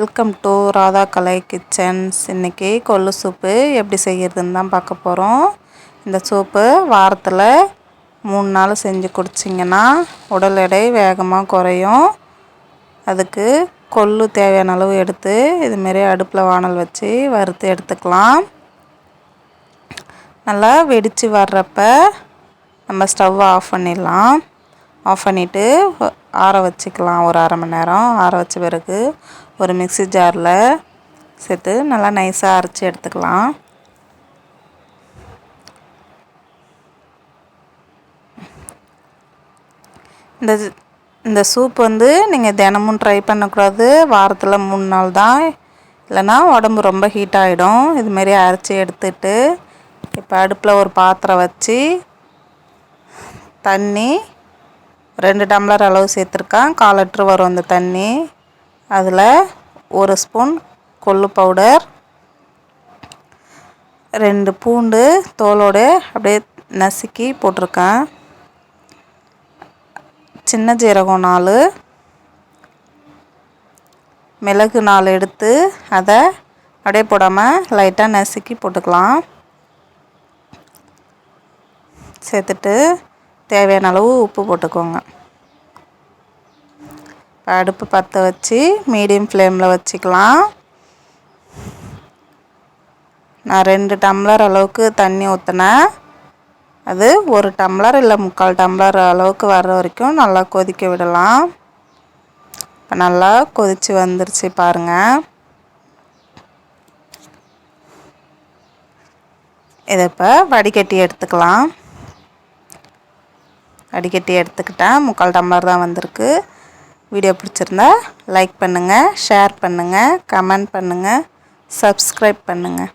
Welcome to Radha Kalai kitchens இன்றைக்கி கொள்ளு soup எப்படி செய்கிறதுன்னு தான் பார்க்க போகிறோம் இந்த சூப்பு வாரத்தில் மூணு நாள் செஞ்சு குடிச்சிங்கன்னா உடல் எடை வேகமாக குறையும். அதுக்கு கொள்ளு தேவையான அளவு எடுத்து இதுமாரி அடுப்பில் வானல் வச்சு வறுத்து எடுத்துக்கலாம். நல்லா வெடித்து வர்றப்ப நம்ம ஸ்டவ் ஆஃப் பண்ணிடலாம். ஆஃப் பண்ணிவிட்டு ஆற வச்சுக்கலாம் ஒரு அரை மணி நேரம். ஆற வச்ச பிறகு ஒரு மிக்சி ஜாரில் சேர்த்து நல்லா நைஸாக அரைச்சி எடுத்துக்கலாம். இந்த இந்த சூப் வந்து நீங்கள் தினமும் ட்ரை பண்ணக்கூடாது. வாரத்தில் மூணு நாள் தான். இல்லைன்னா உடம்பு ரொம்ப ஹீட் ஆகிடும் இதுமாரி அரைச்சி எடுத்துட்டு இப்போ அடுப்பில் ஒரு பாத்திரம் வச்சு தண்ணி ரெண்டு டம்ளர் அளவு சேர்த்துருக்கேன். கால் லிட்ரு வரும் அந்த தண்ணி. அதில் ஒரு ஸ்பூன் கொள்ளு பவுடர் ரெண்டு பூண்டு தோலோடு அப்படியே நசுக்கி போட்டிருக்கேன். சின்ன ஜீரகம் நாலு மிளகு நாலு எடுத்து அதை அப்படியே போடாமல் லைட்டாக நசுக்கி போட்டுக்கலாம். சேர்த்துட்டு தேவையான அளவு உப்பு போட்டுக்கோங்க. அடுப்பு பற்ற வச்சு மீடியம் ஃப்ளேமில் வச்சுக்கலாம். நான் ரெண்டு டம்ளர் அளவுக்கு தண்ணி ஊற்றினேன் அது ஒரு டம்ளர் இல்லை முக்கால் டம்ளர் அளவுக்கு வர்ற வரைக்கும் நல்லா கொதிக்க விடலாம். இப்போ நல்லா கொதித்து வந்துருச்சு பாருங்கள் இதை இப்போ வடிகட்டி எடுத்துக்கலாம். அடிக்கட்டி எடுத்துக்கிட்டேன் முக்கால் டம்ளர் தான் வந்திருக்கு. வீடியோ பிடிச்சிருந்தா லைக் பண்ணுங்கள் ஷேர் பண்ணுங்கள் கமெண்ட் பண்ணுங்கள் சப்ஸ்கிரைப் பண்ணுங்கள்